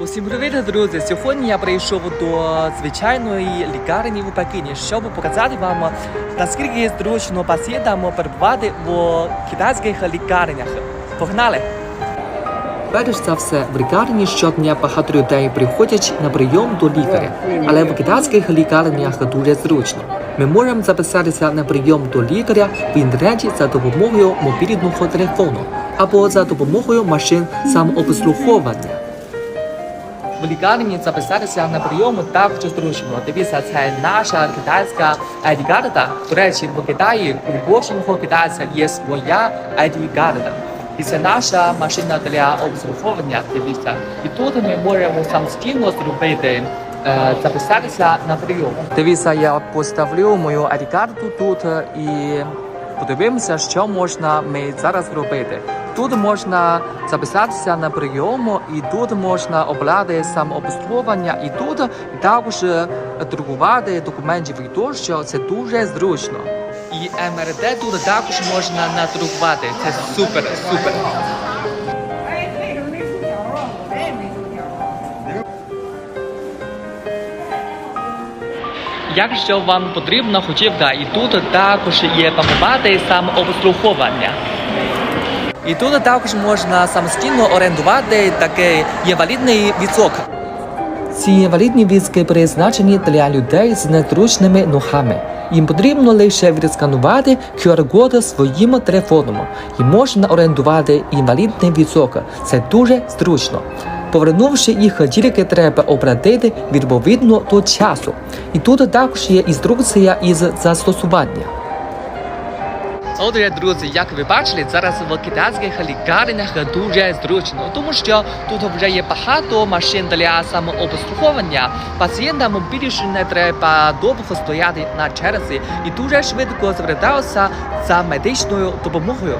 Усім привіт, друзі! Сьогодні я прийшов до звичайної лікарні в Пекіні, щоб показати вам наскільки зручно пацієнтам перебувати в китайських лікарнях. Погнали! Перш за все, в лікарні щодня багато людей приходять на прийом до лікаря, але в китайських лікарнях дуже зручно. Ми можемо записатися на прийом до лікаря в інтернеті за допомогою мобільного телефону або за допомогою машин самообслуговування. В лікарні записатися на прийом також зручно. Дивіться, це наша китайська ID-карта. До речі, в Китаї у кожного китайця є своя ID-карта. І це наша машина для обслуговування. Дивіться. І тут ми можемо самостійно зробити. е, Записатися на прийом. Дивіться, я поставлю мою ID-карту тут е, і подивимося, що можна ми зараз робити. Тут можна записатися на прийом, і тут можна обрати самообслуговування, і тут також е, друкувати документів і тощо. Це дуже зручно. І МРТ тут також можна надрукувати. Це супер, супер. Якщо вам потрібна хотівка, і тут також є пам'ятати самообслуговування. І тут також можна самостійно орендувати такий інвалідний візок. Ці інвалідні візки призначені для людей з незручними ногами. Їм потрібно лише відсканувати QR-код своїм телефоном і можна орендувати інвалідний візок. Це дуже зручно. Повернувши їх, тільки треба оплатити відповідно до часу. І тут також є інструкція із застосування. Отже, друзі, як ви бачили, зараз в китайських лікарнях дуже зручно, тому що тут вже є багато машин для самообслуговування. Пацієнтам більше не треба довго стояти на черзі і дуже швидко звертаються за медичною допомогою.